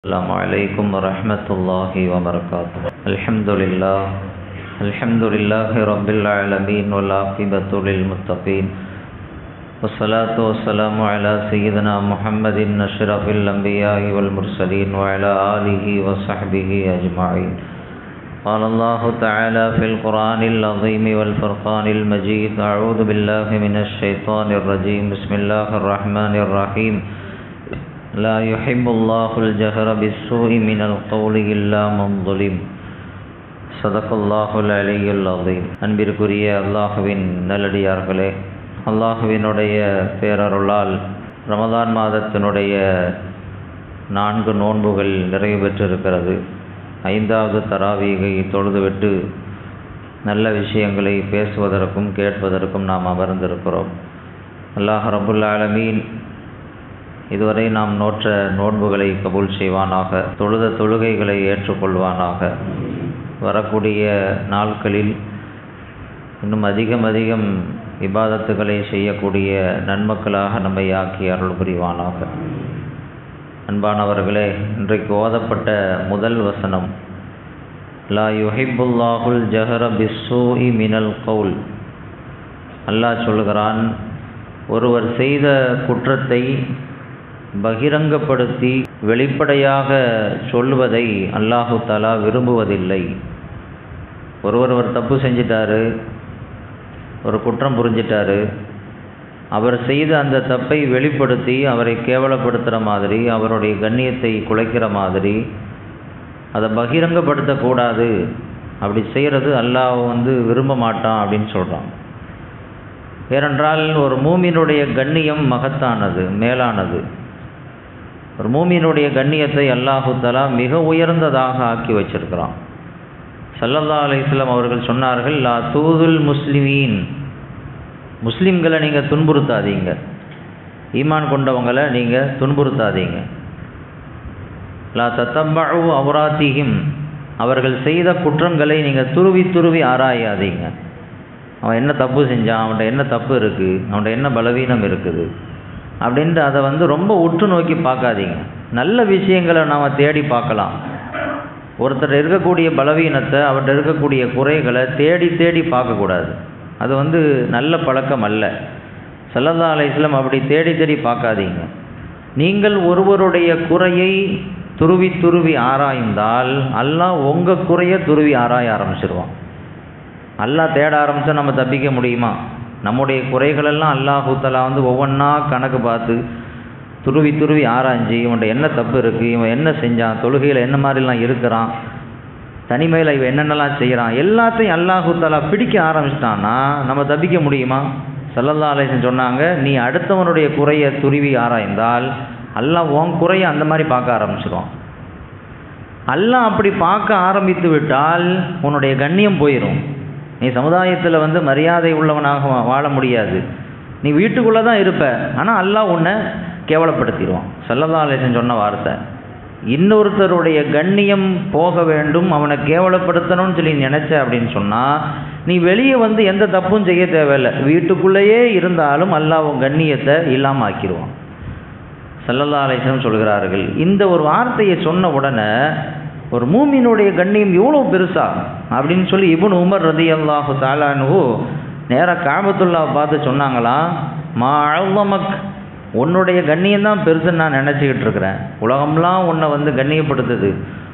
السلام عليكم ورحمة الله وبركاته. الحمد لله. الحمد لله رب العالمين والعاقبة للمتقين. والصلاة والسلام على سيدنا محمد أشرف الأنبياء والمرسلين وعلى آله وصحبه أجمعين. قال الله تعالى في القرآن العظيم والفرقان المجيد أعوذ بالله من الشيطان الرجيم. بسم الله الرحمن الرحيم. لا يحب الله الجهر بالسوء من القول إلا من ظلم صدق الله العلي العظيم அன்பிற்குரிய அல்லாஹுவின் நல்லடியார்களே அல்லாஹுவினுடைய பேரருளால் ரமதான் மாதத்தினுடைய நான்கு நோன்புகள் நிறைவு பெற்றிருக்கிறது ஐந்தாவது தராவீகை தொழுதுவிட்டு நல்ல விஷயங்களை பேசுவதற்கும் கேட்பதற்கும் நாம் அமர்ந்திருக்கிறோம் அல்லாஹ் ரபுல் ஆலமீன் இதுவரை நாம் நோற்ற நோன்புகளை கபூல் செய்வானாக தொழுத தொழுகைகளை ஏற்றுக்கொள்வானாக. வரக்கூடிய நாட்களில் இன்னும் அதிகம் அதிகம் இபாதத்துகளை செய்யக்கூடிய நன்மக்களாக நம்மை ஆக்கி அருள் புரிவானாக. அன்பானவர்களே இன்றைக்கு ஓதப்பட்ட முதல் வசனம் லா யுஹிபுல்லாஹுல் ஜஹர பிஸ்ஸூஇ மினல் கவுல். அல்லாஹ் சொல்கிறான் ஒருவர் செய்த குற்றத்தை பகிரங்கப்படுத்தி வெளிப்படையாக சொல்வதை அல்லாஹு தாலா விரும்புவதில்லை. ஒருவர் ஒரு தப்பு செஞ்சிட்டாரு ஒரு குற்றம் புரிஞ்சிட்டாரு அவர் செய்த அந்த தப்பை வெளிப்படுத்தி அவரை கேவலப்படுத்துகிற மாதிரி அவருடைய கண்ணியத்தை குலைக்கிற மாதிரி அதை பகிரங்கப்படுத்தக்கூடாது அப்படி செய்கிறது அல்லாஹ் வந்து விரும்ப மாட்டான் அப்படின்னு சொல்கிறான் ஏனென்றால் ஒரு மூமியினுடைய கண்ணியம் மகத்தானது மேலானது. ஒரு மூமியினுடைய கண்ணியத்தை அல்லாஹுத்தலா மிக உயர்ந்ததாக ஆக்கி வச்சிருக்கிறான். சல்லல்லா அலிஸ்லாம் அவர்கள் சொன்னார்கள் லா தூதுல் முஸ்லிமீன். முஸ்லீம்களை நீங்கள் துன்புறுத்தாதீங்க. ஈமான் கொண்டவங்களை நீங்கள் துன்புறுத்தாதீங்க. லா தத்தம்பழு அவராத்திகிம் அவர்கள் செய்த குற்றங்களை நீங்கள் துருவி துருவி ஆராயாதீங்க. அவன் என்ன தப்பு செஞ்சான்? அவன்கிட்ட என்ன தப்பு இருக்குது அவன்கிட்ட என்ன பலவீனம் இருக்குது? அப்படின்ட்டு அதை வந்து ரொம்ப உற்று நோக்கி பார்க்காதீங்க. நல்ல விஷயங்களை நாம் தேடி பார்க்கலாம். ஒருத்தர் இருக்கக்கூடிய பலவீனத்தை அவர்கிட்ட இருக்கக்கூடிய குறைகளை தேடி தேடி பார்க்கக்கூடாது. அது வந்து நல்ல பழக்கம் அல்ல. சல்லல்லா அலைஸ்லம் அப்படி தேடி தேடி பார்க்காதீங்க. நீங்கள் ஒருவருடைய குறையை துருவி துருவி ஆராய்ந்தால் அல்லாஹ் உங்கள் குறையை துருவி ஆராய ஆரம்பிச்சிருவான். அல்லாஹ் தேட ஆரம்பித்தா நம்ம தப்பிக்க முடியுமா? நம்முடைய குறைகளெல்லாம் அல்லாஹூத்தலா வந்து ஒவ்வொன்றா கணக்கு பார்த்து துருவி துருவி ஆராய்ஞ்சு இவன்கிட்ட என்ன தப்பு இருக்குது இவன் என்ன செஞ்சான் தொழுகையில் என்ன மாதிரிலாம் இருக்கிறான் தனிமையில் இவன் என்னென்னலாம் செய்கிறான் எல்லாத்தையும் அல்லாஹூத்தலா பிடிக்க ஆரம்பிச்சிட்டான்னா நம்ம தப்பிக்க முடியுமா? சல்லல்லா அலேசன் சொன்னாங்க நீ அடுத்தவனுடைய குறையை துருவி ஆராய்ந்தால் அல்லாஹ் உன் குறையை அந்த மாதிரி பார்க்க ஆரம்பிச்சிடுவான் அல்லாஹ் அப்படி பார்க்க ஆரம்பித்து விட்டால் உன்னுடைய கண்ணியம் போயிடும் நீ சமுதாயத்தில் வந்து மரியாதை உள்ளவனாக வாழ முடியாது. நீ வீட்டுக்குள்ளே தான் இருப்ப. ஆனால் அல்லாஹ் உன்னை கேவலப்படுத்திடுவான். செல்லதாலேசன் சொன்ன வார்த்தை. இன்னொருத்தருடைய கண்ணியம் போக வேண்டும் அவனை கேவலப்படுத்தணும்னு சொல்லி நினச்ச அப்படின்னு சொன்னால் நீ வெளியே வந்து எந்த தப்பும் செய்ய தேவையில்லை. வீட்டுக்குள்ளேயே இருந்தாலும் அல்லாஹ் உன் கண்ணியத்தை இல்லாமல் ஆக்கிடுவான். சல்லல்லா அலேசன் சொல்கிறார்கள். இந்த ஒரு வார்த்தையை சொன்ன உடனே ஒரு மூமினுடைய கண்ணியம் எவ்வளோ பெருசா? அப்படின்னு சொல்லி இபுன் உமர் ரதி அல்லாஹு தாலானு நேராக காபத்துல்லாவை பார்த்து சொன்னாங்களாம் மா அழுவமக் உன்னுடைய கண்ணியம் தான் பெருசுன்னு நான் நினச்சிக்கிட்டு இருக்கிறேன். உலகம்லாம் உன்னை வந்து கண்ணியப்படுத்துது.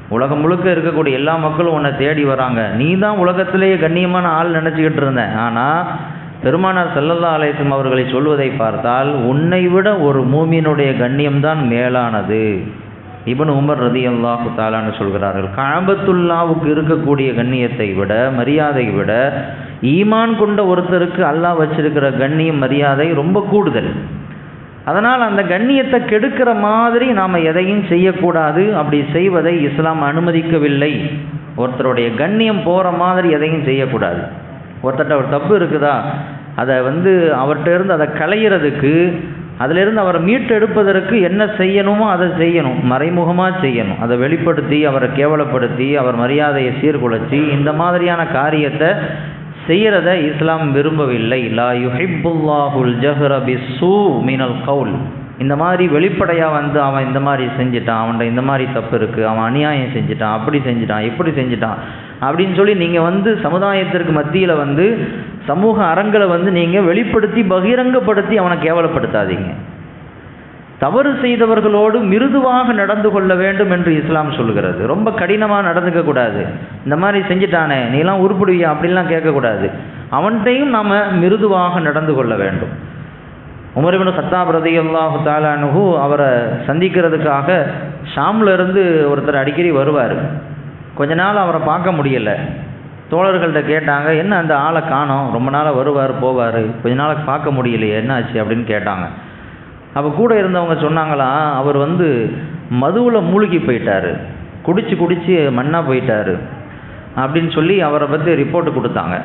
உலகம் முழுக்க இருக்கக்கூடிய எல்லா மக்களும் உன்னை தேடி வராங்க. நீ தான் உலகத்திலேயே கண்ணியமான ஆள் நினச்சிக்கிட்டு இருந்தேன். ஆனால் பெருமானார் செல்லல்லா அலேசம் அவர்களை சொல்வதை பார்த்தால் உன்னை விட ஒரு மூமியினுடைய கண்ணியம்தான் மேலானது. இபன் உமர் ரதி அல்லாஹு தாலான்னு சொல்கிறார்கள். காபத்துல்லாவுக்கு இருக்கக்கூடிய கண்ணியத்தை விட மரியாதை விட ஈமான் கொண்ட ஒருத்தருக்கு அல்லாஹ் வச்சிருக்கிற கண்ணியம் மரியாதை ரொம்ப கூடுதல். அதனால் அந்த கண்ணியத்தை கெடுக்கிற மாதிரி நாம் எதையும் செய்யக்கூடாது. அப்படி செய்வதை இஸ்லாம் அனுமதிக்கவில்லை. ஒருத்தருடைய கண்ணியம் போகிற மாதிரி எதையும் செய்யக்கூடாது. ஒருத்தட்ட ஒரு தப்பு இருக்குதா? அதை வந்து அவர்கிட்ட இருந்து அதை களையிறதுக்கு அதிலிருந்து அவரை மீட்டெடுப்பதற்கு என்ன செய்யணுமோ அதை செய்யணும் மறைமுகமாக செய்யணும். அதை வெளிப்படுத்தி அவரை கேவலப்படுத்தி அவர் மரியாதையை சீர்குலைச்சி இந்த மாதிரியான காரியத்தை செய்கிறத இஸ்லாம் விரும்பவில்லை. லா யுஹிபுல்லாஹுல் ஜஹ்ரபி சூ மினல் கவுல். இந்த மாதிரி வெளிப்படையாக வந்து அவன் இந்த மாதிரி செஞ்சிட்டான் அவன்கிட்ட இந்த மாதிரி தப்பு இருக்குது அவன் அநியாயம் செஞ்சிட்டான் அப்படி செஞ்சிட்டான் இப்படி செஞ்சிட்டான். அப்படின்னு சொல்லி நீங்கள் வந்து சமுதாயத்திற்கு மத்தியில் வந்து சமூக அறங்களை வந்து நீங்கள் வெளிப்படுத்தி பகிரங்கப்படுத்தி அவனை கேவலப்படுத்தாதீங்க. தவறு செய்தவர்களோடு மிருதுவாக நடந்து கொள்ள வேண்டும் என்று இஸ்லாம் சொல்கிறது ரொம்ப கடினமாக நடந்துக்க கூடாது. இந்த மாதிரி செஞ்சிட்டானே நீலாம் உருப்பிடுவியா அப்படின்லாம் கேட்கக்கூடாது அவன்கிட்டையும் நாம் மிருதுவாக நடந்து கொள்ள வேண்டும். உமரிபின் கத்தாப் ரதி அல்லாஹு தாலானுகு அவரை சந்திக்கிறதுக்காக ஷாம்ல இருந்து ஒருத்தர் அடிக்கடி வருவார். கொஞ்ச நாள் அவரை பார்க்க முடியல. தோழர்கள்ட்ட கேட்டாங்க என்ன அந்த ஆளை காணோம்? ரொம்ப நாளாக வருவார் போவார். கொஞ்ச நாளாக பார்க்க முடியலையே என்ன ஆச்சு அப்படின்னு கேட்டாங்க. அப்போ கூட இருந்தவங்க சொன்னாங்களா அவர் வந்து மதுவில் மூழ்கி போயிட்டாரு. குடிச்சு குடிச்சு மண்ணாக போயிட்டார். அப்படின்னு சொல்லி அவரை பற்றி ரிப்போர்ட் கொடுத்தாங்க.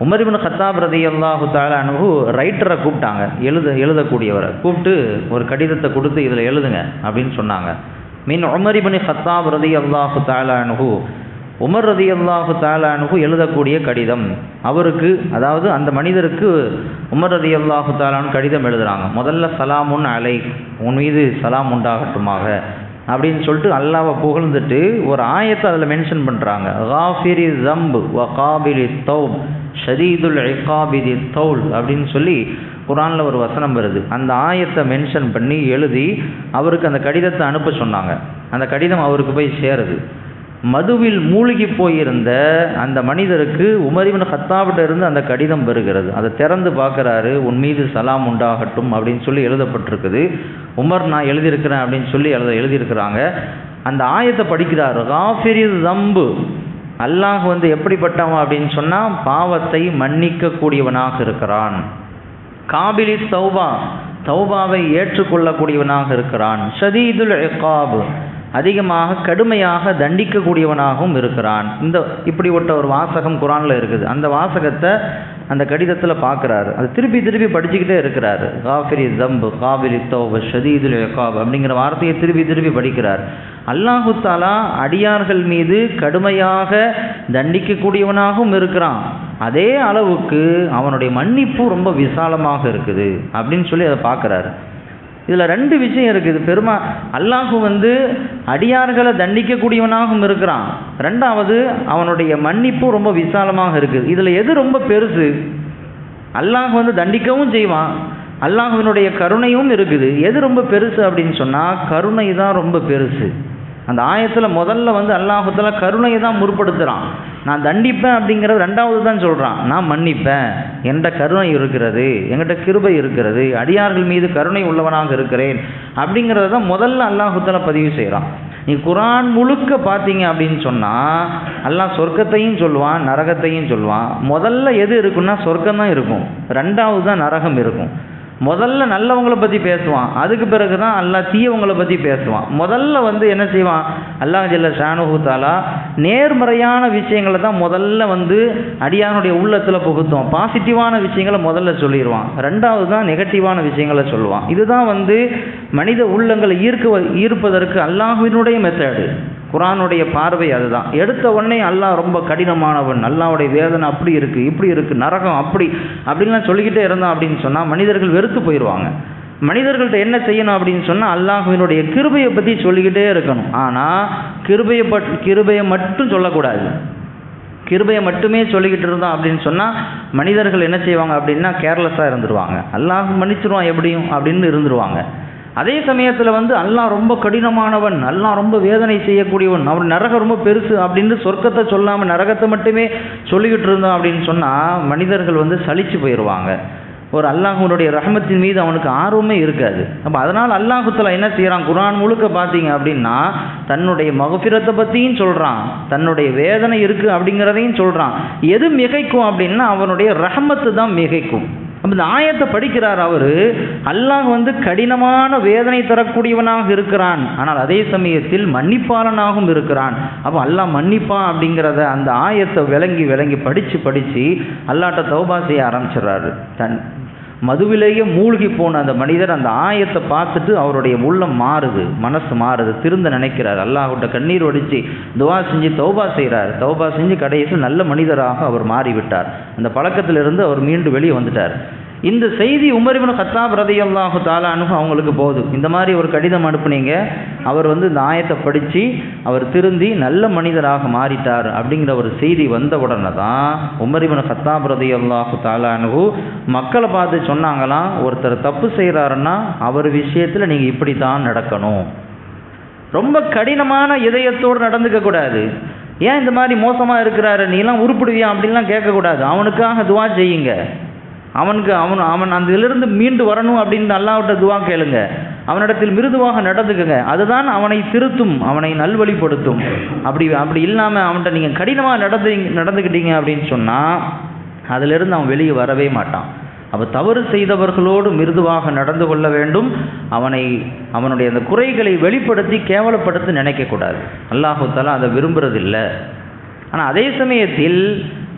உமரிபின் கத்தாப் ரதி அல்லாஹு தாலானு ரைட்டரை கூப்பிட்டாங்க. எழுத எழுதக்கூடியவரை. கூப்பிட்டு ஒரு கடிதத்தை கொடுத்து இதில் எழுதுங்க அப்படின்னு சொன்னாங்க. மீன் உமரிபனி ஹத்தாப் ரதி அல்லாஹு தாலானுகு உமர் ரதி அல்லாஹு தாலானுகு எழுதக்கூடிய கடிதம். அவருக்கு அதாவது அந்த மனிதருக்கு உமர் ரதி அல்லாஹு தாலானு கடிதம் எழுதுகிறாங்க முதல்ல சலாமுன் அலை உன் மீது சலாம் உண்டாகட்டுமாக அப்படின்னு சொல்லிட்டு அல்லாவை புகழ்ந்துட்டு ஒரு ஆயத்தை அதில் மென்ஷன் பண்ணுறாங்க காஃபிரி ஜம்பு வ காபிலி தௌப் ஷதீதுல் இகாபிதி தௌல் அப்படின்னு சொல்லி குரானில் ஒரு வசனம் வருது. அந்த ஆயத்தை மென்ஷன் பண்ணி எழுதி அவருக்கு அந்த கடிதத்தை அனுப்ப சொன்னாங்க. அந்த கடிதம் அவருக்கு போய் சேருது. மதுவில் மூழ்கி போயிருந்த அந்த மனிதருக்கு உமரிவன் ஹத்தாவிட்ட இருந்து அந்த கடிதம் வருகிறது. அதை திறந்து பார்க்குறாரு உன் மீது சலாம் உண்டாகட்டும் அப்படின்னு சொல்லி எழுதப்பட்டிருக்குது. உமர் நான் எழுதியிருக்கிறேன் அப்படின்னு சொல்லி எழுத எழுதியிருக்கிறாங்க. அந்த ஆயத்தை படிக்கிறார். காஃபிரி தம்பு. அல்லாஹ் வந்து எப்படிப்பட்டவன் அப்படின்னு சொன்னால் பாவத்தை மன்னிக்கக்கூடியவனாக இருக்கிறான். காபிலி தௌபா தௌபாவை ஏற்றுக்கொள்ளக்கூடியவனாக இருக்கிறான். ஷதீதுல் இகாபு அதிகமாக கடுமையாக தண்டிக்கக்கூடியவனாகவும் இருக்கிறான். இந்த இப்படிப்பட்ட ஒரு வாசகம் குரானில் இருக்குது. அந்த வாசகத்தை அந்த கடிதத்தில் பார்க்குறாரு அது திருப்பி திருப்பி படிச்சுக்கிட்டே இருக்கிறார். காஃபிரி தம்பு காபிலி தௌப ஷதீதுல் இகாப் அப்படிங்கிற வார்த்தையை திருப்பி திருப்பி படிக்கிறார். அல்லாஹு தாலா அடியார்கள் மீது கடுமையாக தண்டிக்கக்கூடியவனாகவும் இருக்கிறான். அதே அளவுக்கு அவனுடைய மன்னிப்பு ரொம்ப விசாலமாக இருக்குது அப்படின்னு சொல்லி அதை பார்க்குறாரு. இதில் ரெண்டு விஷயம் இருக்குது. பெருமா அல்லாஹு வந்து அடியார்களை தண்டிக்கக்கூடியவனாகவும் இருக்கிறான். ரெண்டாவது அவனுடைய மன்னிப்பு ரொம்ப விசாலமாக இருக்குது. இதில் எது ரொம்ப பெருசு? அல்லாஹ் வந்து தண்டிக்கவும் செய்வான். அல்லாஹுவினுடைய கருணையும் இருக்குது. எது ரொம்ப பெருசு அப்படின்னு சொன்னால் கருணை தான் ரொம்ப பெருசு. அந்த ஆயத்தில் முதல்ல வந்து அல்லாஹுத்தால கருணையை தான் முற்படுத்துகிறான் நான் தண்டிப்பேன் அப்படிங்கிறது ரெண்டாவது தான் சொல்கிறான் நான் மன்னிப்பேன். என்கிட்ட கருணை இருக்கிறது. என்கிட்ட கிருபை இருக்கிறது. அடியார்கள் மீது கருணை உள்ளவனாக இருக்கிறேன் அப்படிங்கிறத தான் முதல்ல அல்லாஹுத்தால பதிவு செய்கிறான் நீ குரான் முழுக்க பார்த்தீங்க அப்படின்னு சொன்னால் அல்லாஹ் சொர்க்கத்தையும் சொல்லுவான் நரகத்தையும் சொல்லுவான். முதல்ல எது இருக்குன்னா சொர்க்கம் தான் இருக்கும். ரெண்டாவது தான் நரகம் இருக்கும். முதல்ல நல்லவங்களை பற்றி பேசுவான். அதுக்கு பிறகு தான் அல்லாஹ் தீயவங்களை பற்றி பேசுவான். முதல்ல வந்து என்ன செய்வான்? அல்லாஹ் ஜெல்ல ஷானுஹு தாலா நேர்மறையான விஷயங்களை தான் முதல்ல வந்து அடியானுடைய உள்ளத்தில் புகுத்துவான். பாசிட்டிவான விஷயங்களை முதல்ல சொல்லிடுவான் ரெண்டாவது தான் நெகட்டிவான விஷயங்களை சொல்லுவான். இதுதான் வந்து மனித உள்ளங்களை ஈர்க்க ஈர்ப்பதற்கு அல்லாஹுவினுடைய மெத்தடு குரானுடைய பார்வை அதுதான். எடுத்த உடனே அல்லாஹ் ரொம்ப கடினமானவன். அல்லாவுடைய வேதனை அப்படி இருக்குது இப்படி இருக்குது நரகம் அப்படி அப்படின்லாம் சொல்லிக்கிட்டே இருந்தான் அப்படின்னு சொன்னால் மனிதர்கள் வெறுத்து போயிடுவாங்க மனிதர்கள்ட்ட என்ன செய்யணும் அப்படின்னு சொன்னால் அல்லாஹுவினுடைய கிருபையை பற்றி சொல்லிக்கிட்டே இருக்கணும். ஆனால் கிருபையை பட் கிருபையை மட்டும் சொல்லக்கூடாது. கிருபையை மட்டுமே சொல்லிக்கிட்டு இருந்தோம் அப்படின்னு சொன்னால் மனிதர்கள் என்ன செய்வாங்க அப்படின்னா கேர்லெஸ்ஸாக இருந்துருவாங்க. அல்லாஹ் மன்னிச்சிருவான் எப்படியும் அப்படின்னு இருந்துருவாங்க. அதே சமயத்தில் வந்து அல்லாஹ் ரொம்ப கடினமானவன் அல்லாஹ் ரொம்ப வேதனை செய்யக்கூடியவன் அவன் நரகம் ரொம்ப பெருசு அப்படின்னு சொர்க்கத்தை சொல்லாமல் நரகத்தை மட்டுமே சொல்லிக்கிட்டு இருந்தோம் அப்படின்னு சொன்னால் மனிதர்கள் வந்து சலிச்சு போயிடுவாங்க ஒரு அல்லாஹுனுடைய ரஹமத்தின் மீது அவனுக்கு ஆர்வமே இருக்காது. அப்போ அதனால் அல்லாஹுத்தில் என்ன செய்கிறான் குரான் முழுக்க பார்த்தீங்க அப்படின்னா தன்னுடைய மகப்பிரத்தை பற்றியும் சொல்கிறான் தன்னுடைய வேதனை இருக்குது அப்படிங்கிறதையும் சொல்கிறான் எது மிகைக்கும் அப்படின்னா அவனுடைய ரஹமத்து தான் மிகைக்கும். அப்போ இந்த ஆயத்தை படிக்கிறார் அவர் அல்லாஹ் வந்து கடினமான வேதனை தரக்கூடியவனாக இருக்கிறான். ஆனால் அதே சமயத்தில் மன்னிப்பாளனாகவும் இருக்கிறான். அப்போ அல்லாஹ் மன்னிப்பான் அப்படிங்கிறத அந்த ஆயத்தை விளங்கி விளங்கி படித்து படித்து அல்லாட்ட தௌபா செய்ய ஆரம்பிச்சிடுறாரு. தன் மதுவிலேயே மூழ்கி போன அந்த மனிதர் அந்த ஆயத்தை பார்த்துட்டு அவருடைய உள்ளம் மாறுது மனசு மாறுது திருந்த நினைக்கிறார். அல்லாஹ்கிட்ட கண்ணீர் ஒடிச்சு துவா செஞ்சு தௌபா செய்கிறார் தௌபா செஞ்சு கடைசியில் நல்ல மனிதராக அவர் மாறிவிட்டார். அந்த பழக்கத்திலிருந்து அவர் மீண்டும் வெளியே வந்துட்டார். இந்த செய்தி உமரிபுன் கத்தாப் ரதியல்லாஹு தாலானுக்கு அவங்களுக்கு போகுது. இந்த மாதிரி ஒரு கடிதம் அனுப்புனீங்க. அவர் வந்து இந்த ஆயத்தை படித்து அவர் திருந்தி நல்ல மனிதராக மாறிட்டார் அப்படிங்கிற ஒரு செய்தி வந்த உடனே தான் உமரிபுன் கத்தாப் ரதியல்லாஹு தாலானு மக்களை பார்த்து சொன்னாங்களாம் ஒருத்தர் தப்பு செய்கிறாருன்னா அவர் விஷயத்தில் நீங்கள் இப்படி தான் நடக்கணும். ரொம்ப கடினமான இதயத்தோடு நடந்துக்கக்கூடாது ஏன் இந்த மாதிரி மோசமாக இருக்கிறாரு? நீலாம் உருப்பிடுவியா? அப்படின்லாம் கேட்கக்கூடாது. அவனுக்காக துவா செய்யுங்க. அவனுக்கு அவன் அவன் அந்த இதிலிருந்து மீண்டு வரணும் அப்படின்னு அல்லாவிட்ட துவா கேளுங்க. அவனிடத்தில் மிருதுவாக நடந்துக்குங்க. அதுதான் அவனை திருத்தும் அவனை நல்வழிப்படுத்தும். அப்படி அப்படி இல்லாமல் அவன்கிட்ட நீங்கள் கடினமாக நடந்து நடந்துக்கிட்டீங்க அப்படின்னு சொன்னால் அதிலிருந்து அவன் வெளியே வரவே மாட்டான். அப்போ தவறு செய்தவர்களோடு மிருதுவாக நடந்து கொள்ள வேண்டும். அவனை அவனுடைய அந்த குறைகளை வெளிப்படுத்தி கேவலப்படுத்தி நினைக்கக்கூடாது. அல்லாஹு தலா அதை விரும்புறதில்லை. ஆனால் அதே சமயத்தில்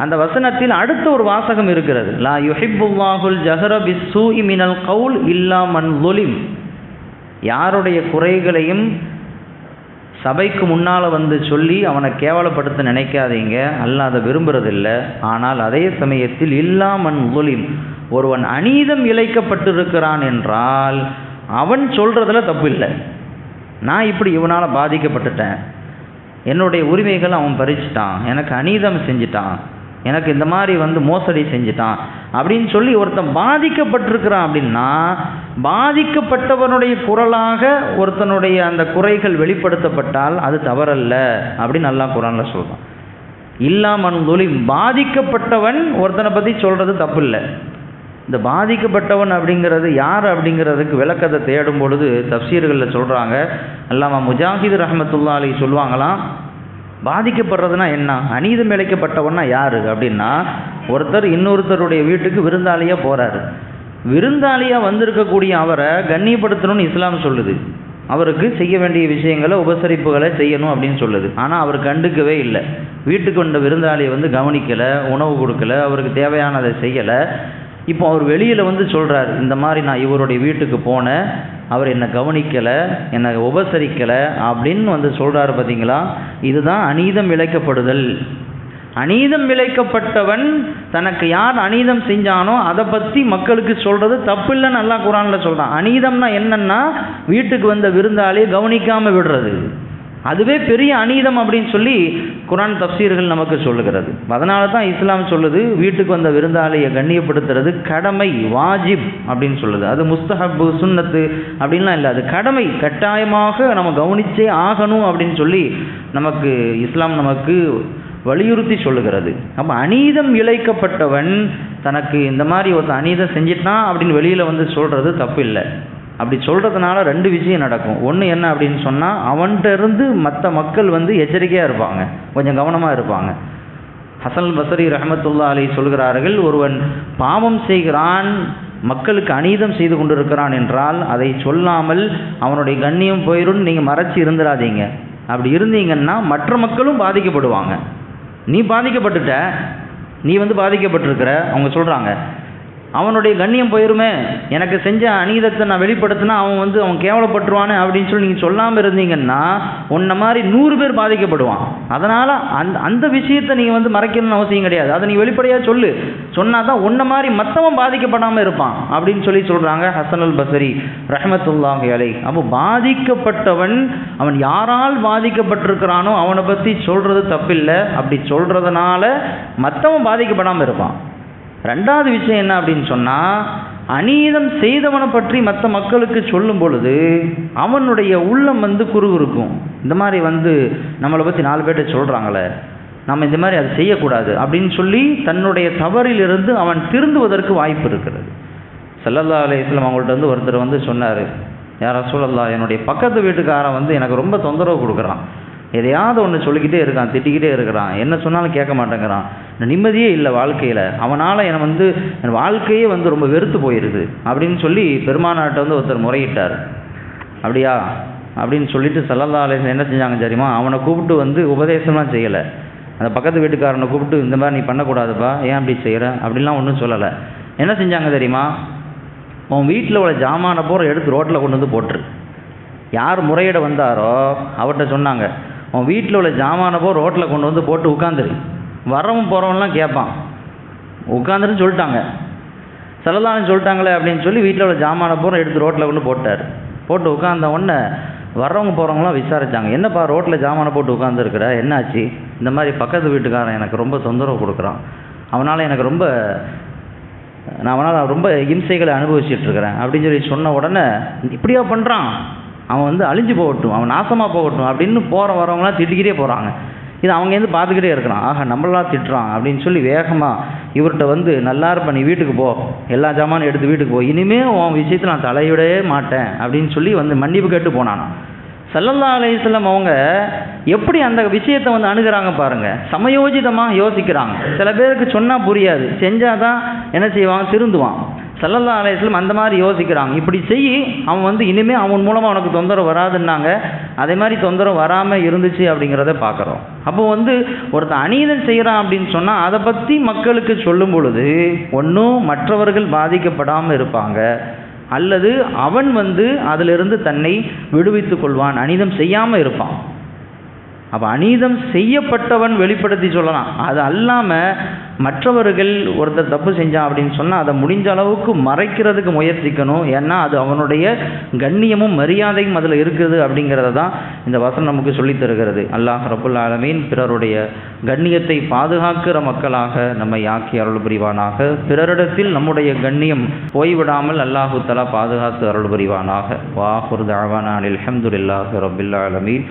அந்த வசனத்தில் அடுத்த ஒரு வாசகம் இருக்கிறது. லா யுஹிப்புல்லாஹுல் ஜஹர பிஸ்ஸூ மினல் கவுல் இல்லா மன் லொலிம் யாருடைய குறைகளையும் சபைக்கு முன்னால் வந்து சொல்லி அவனை கேவலப்படுத்த நினைக்காதீங்க. அல்ல அதை விரும்புறதில்ல. ஆனால் அதே சமயத்தில் இல்லாமன் முதலில் ஒருவன் அநீதம் இழைக்கப்பட்டிருக்கிறான் என்றால் அவன் சொல்கிறதுல தப்பு இல்லை. நான் இப்படி இவனால் பாதிக்கப்பட்டுட்டேன். என்னுடைய உரிமைகள் அவன் பறிச்சிட்டான். எனக்கு அநீதம் செஞ்சிட்டான். எனக்கு இந்த மாதிரி வந்து மோசடி செஞ்சிட்டான் அப்படின்னு சொல்லி ஒருத்தன் பாதிக்கப்பட்டிருக்கிறான் அப்படின்னா பாதிக்கப்பட்டவனுடைய குரலாக ஒருத்தனுடைய அந்த குறைகள் வெளிப்படுத்தப்பட்டால் அது தவறல்ல அப்படின்னு நல்லா குரானில் சொல்கிறான் இல்லாமன் தொழி பாதிக்கப்பட்டவன் ஒருத்தனை பற்றி சொல்கிறது தப்பு இல்லை இந்த பாதிக்கப்பட்டவன் அப்படிங்கிறது யார் அப்படிங்கிறதுக்கு விளக்கத்தை தேடும் பொழுது தப்சீர்களில் சொல்கிறாங்க அல்லாமா முஜாஹித் ரஹமத்துல்லா அலி சொல்லுவாங்களாம் பாதிக்கப்படுறதுனா என்ன? அநீதம் இழைக்கப்பட்டவன்னா யார்? அப்படின்னா ஒருத்தர் இன்னொருத்தருடைய வீட்டுக்கு விருந்தாளியாக போகிறாரு விருந்தாளியாக வந்திருக்கக்கூடிய அவரை கண்ணியப்படுத்தணும்னு இஸ்லாம் சொல்லுது. அவருக்கு செய்ய வேண்டிய விஷயங்களை உபசரிப்புகளை செய்யணும் அப்படின்னு சொல்லுது. ஆனால் அவர் கண்டுக்கவே இல்லை. வீட்டுக்கு வந்த விருந்தாளியை வந்து கவனிக்கலை உணவு கொடுக்கல அவருக்கு தேவையானதை செய்யலை. இப்போ அவர் வெளியில் வந்து சொல்கிறார் இந்த மாதிரி நான் இவருடைய வீட்டுக்கு போனேன். அவர் என்னை கவனிக்கலை என்னை உபசரிக்கலை அப்படின்னு வந்து சொல்கிறாரு பார்த்தீங்களா இதுதான் அநீதம் இழைக்கப்படுதல் அநீதம் விளைக்கப்பட்டவன் தனக்கு யார் அநீதம் செஞ்சானோ அதை பற்றி மக்களுக்கு சொல்கிறது தப்பு இல்லைன்னு நல்லா குரானில் சொல்கிறான் அநீதம்னா என்னென்னா வீட்டுக்கு வந்த விருந்தாளியை கவனிக்காமல் விடுறது. அதுவே பெரிய அநீதம் அப்படின்னு சொல்லி குரான் தப்சீர்கள் நமக்கு சொல்லுகிறது. அதனால தான் இஸ்லாம் சொல்லுது வீட்டுக்கு வந்த விருந்தாளியை கண்ணியப்படுத்துறது கடமை வாஜிப் அப்படின்னு சொல்லுது. அது முஸ்தஹப்பு சுன்னத்து அப்படின்லாம் இல்லை. அது கடமை கட்டாயமாக நம்ம கவனிச்சே ஆகணும் அப்படின்னு சொல்லி நமக்கு இஸ்லாம் நமக்கு வலியுறுத்தி சொல்லுகிறது. அப்போ அநீதம் இழைக்கப்பட்டவன் தனக்கு இந்த மாதிரி ஒருத்தன் அநீதம் செஞ்சிட்டான் அப்படின்னு வெளியில் வந்து சொல்கிறது தப்பு இல்லை. அப்படி சொல்கிறதுனால ரெண்டு விஷயம் நடக்கும். ஒன்று என்ன அப்படின்னு சொன்னால் அவன்கிட்ட இருந்து மற்ற மக்கள் வந்து எச்சரிக்கையாக இருப்பாங்க. கொஞ்சம் கவனமாக இருப்பாங்க. ஹசன் பசரி ரஹமத்துல்லா அலி சொல்கிறார்கள் ஒருவன் பாவம் செய்கிறான் மக்களுக்கு அநீதம் செய்து கொண்டிருக்கிறான் என்றால் அதை சொல்லாமல் அவனுடைய கண்ணியம் போயிடும் நீங்கள் மறைச்சி இருந்துடாதீங்க அப்படி இருந்தீங்கன்னா மற்ற மக்களும் பாதிக்கப்படுவாங்க. நீ பாதிக்கப்பட்டுட்ட நீ வந்து பாதிக்கப்பட்டிருக்கிற அவங்க சொல்கிறாங்க அவனுடைய கண்ணியம் போயிருமே. எனக்கு செஞ்ச அநீதத்தை நான் வெளிப்படுத்தினா அவன் வந்து அவன் கேவலப்பட்டுருவானே அப்படின்னு சொல்லி நீங்கள் சொல்லாமல் இருந்தீங்கன்னா உன்ன மாதிரி நூறு பேர் பாதிக்கப்படுவான். அதனால் அந்த அந்த விஷயத்தை நீங்கள் வந்து மறைக்கணும்னு அவசியம் கிடையாது. அதை நீ வெளிப்படையாக சொல்லு. சொன்னால் தான் உன்ன மாதிரி மற்றவன் பாதிக்கப்படாமல் இருப்பான் அப்படின்னு சொல்லி சொல்கிறாங்க ஹசன் அல் பசரி ரஹமத்துல்லாஹி அலை அப்போ பாதிக்கப்பட்டவன் அவன் யாரால் பாதிக்கப்பட்டிருக்கிறானோ அவனை பற்றி சொல்கிறது தப்பில்லை. அப்படி சொல்கிறதுனால மற்றவன் பாதிக்கப்படாமல் இருப்பான். ரெண்டாவது விஷயம் என்ன அப்படின்னு சொன்னால் அநீதம் செய்தவனை பற்றி மற்ற மக்களுக்கு சொல்லும் பொழுது அவனுடைய உள்ளம் வந்து குறுகுறுக்கும். இந்த மாதிரி வந்து நம்மளை பற்றி நாலு பேர்ட்ட சொல்கிறாங்களே நம்ம இந்த மாதிரி அதை செய்யக்கூடாது அப்படின்னு சொல்லி தன்னுடைய தவறிலிருந்து அவன் திருந்துவதற்கு வாய்ப்பு இருக்கிறது. சல்லல்லா அலையம் அவங்கள்ட்ட வந்து ஒருத்தர் வந்து சொன்னார் யாரா சொல்லல்லா என்னுடைய பக்கத்து வீட்டுக்காரன் வந்து எனக்கு ரொம்ப தொந்தரவு கொடுக்குறான். எதையாவது ஒன்று சொல்லிக்கிட்டே இருக்கான் திட்டிக்கிட்டே இருக்கிறான். என்ன சொன்னாலும் கேட்க மாட்டேங்கிறான். நிம்மதியே இல்லை வாழ்க்கையில். அவனால் என்னை வந்து என் வாழ்க்கையே வந்து ரொம்ப வெறுத்து போயிடுது அப்படின்னு சொல்லி பெருமானாட்ட வந்து ஒருத்தர் முறையிட்டார். அப்படியா? அப்படின்னு சொல்லிட்டு சல்லல்லா என்ன செஞ்சாங்க தெரியுமா? அவனை கூப்பிட்டு வந்து உபதேசம்லாம் செய்யலை. அந்த பக்கத்து வீட்டுக்காரனை கூப்பிட்டு இந்த மாதிரி நீ பண்ணக்கூடாதுப்பா. ஏன் அப்படி செய்கிற அப்படிலாம் ஒன்றும் சொல்லலை. என்ன செஞ்சாங்க தெரியுமா? உன் வீட்டில் உள்ள ஜாமானை பூரா எடுத்து ரோட்டில் கொண்டு வந்து போட்டுரு. யார் முறையிட வந்தாரோ அவர்கிட்ட சொன்னாங்க. உன் வீட்டில் உள்ள ஜாமானை ரோட்டில் கொண்டு வந்து போட்டு உட்காந்துரு. வரவும் போகிறவன்லாம் கேட்பான். உட்காந்துருன்னு சொல்லிட்டாங்க. செல்லலான்னு சொல்லிட்டாங்களே அப்படின்னு சொல்லி வீட்டில் உள்ள ஜாமானை பூரா எடுத்து ரோட்டில் கொண்டு போட்டார். போட்டு உட்காந்த உடனே வர்றவங்க போகிறவங்களாம் விசாரிச்சாங்க. என்னப்பா ரோட்டில் ஜாமானை போட்டு உட்காந்துருக்குற என்னாச்சு? இந்த மாதிரி பக்கத்து வீட்டுக்காரன் எனக்கு ரொம்ப தொந்தரவு கொடுக்குறான். அவனால் எனக்கு ரொம்ப நான் அவனால் ரொம்ப இம்சைகளை அனுபவிச்சுட்டு இருக்கிறேன் அப்படின்னு சொல்லி சொன்ன உடனே இப்படியா பண்ணுறான் அவன் வந்து அழிஞ்சு போகட்டும் அவன் நாசமாக போகட்டும் அப்படின்னு போகிற வரவங்களாம் திட்டிக்கிட்டே போகிறாங்க இது அவங்க வந்து பார்த்துக்கிட்டே இருக்கிறான் ஆஹா நம்மளாம் திட்டுறான் அப்படின்னு சொல்லி வேகமாக இவர்கிட்ட வந்து நல்லா இருப்ப நீ வீட்டுக்கு போ. எல்லா ஜாமானும் எடுத்து வீட்டுக்கு போ. இனிமே உன் விஷயத்தில் நான் தலையிடவே மாட்டேன் அப்படின்னு சொல்லி வந்து மன்னிப்பு கேட்டு போனானா சல்லல்லா அலையம் அவங்க எப்படி அந்த விஷயத்தை வந்து அணுகிறாங்க பாருங்கள் சமயோஜிதமாக யோசிக்கிறாங்க. சில பேருக்கு சொன்னால் புரியாது. செஞ்சால் தான் என்ன செய்வான் திருந்துவான். சல்லல்லா அலையம் அந்த மாதிரி யோசிக்கிறாங்க. இப்படி செய் அவன் வந்து இனிமேல் அவன் மூலமாக அவனுக்கு தொந்தரவு வராதுன்னாங்க. அதே மாதிரி தொந்தரவு வராமல் இருந்துச்சு அப்படிங்கிறத பார்க்குறோம். அப்போ வந்து ஒருத்தன் அநீதம் செய்கிறான் அப்படின்னு சொன்னால் அதை பற்றி மக்களுக்கு சொல்லும் பொழுது ஒன்றும் மற்றவர்கள் பாதிக்கப்படாமல் இருப்பாங்க. அல்லது அவன் வந்து அதிலிருந்து தன்னை விடுவித்துக் கொள்வான் அநீதம் செய்யாமல் இருப்பான். அப்போ அநீதம் செய்யப்பட்டவன் வெளிப்படுத்தி சொல்லலாம். அது அல்லாமல் மற்றவர்கள் ஒருத்தர் தப்பு செஞ்சான் அப்படின்னு சொன்னால் அதை முடிஞ்ச அளவுக்கு மறைக்கிறதுக்கு முயற்சிக்கணும். ஏன்னா அது அவனுடைய கண்ணியமும் மரியாதையும் அதில் இருக்குது அப்படிங்கிறத தான் இந்த வசனம் நமக்கு சொல்லித் தருகிறது. அல்லாஹ் ரபுல் ஆலமீன் பிறருடைய கண்ணியத்தை பாதுகாக்கிற மக்களாக நம்மை ஆக்கி அருள் புரிவானாக பிறரிடத்தில் நம்முடைய கண்ணியம் போய்விடாமல் அல்லாஹு தலா பாதுகாத்து அருள் புரிவானாக வாஹுர் தாவானில் அஹமதுல்லாஹ் ரபுல் ஆலமீன்.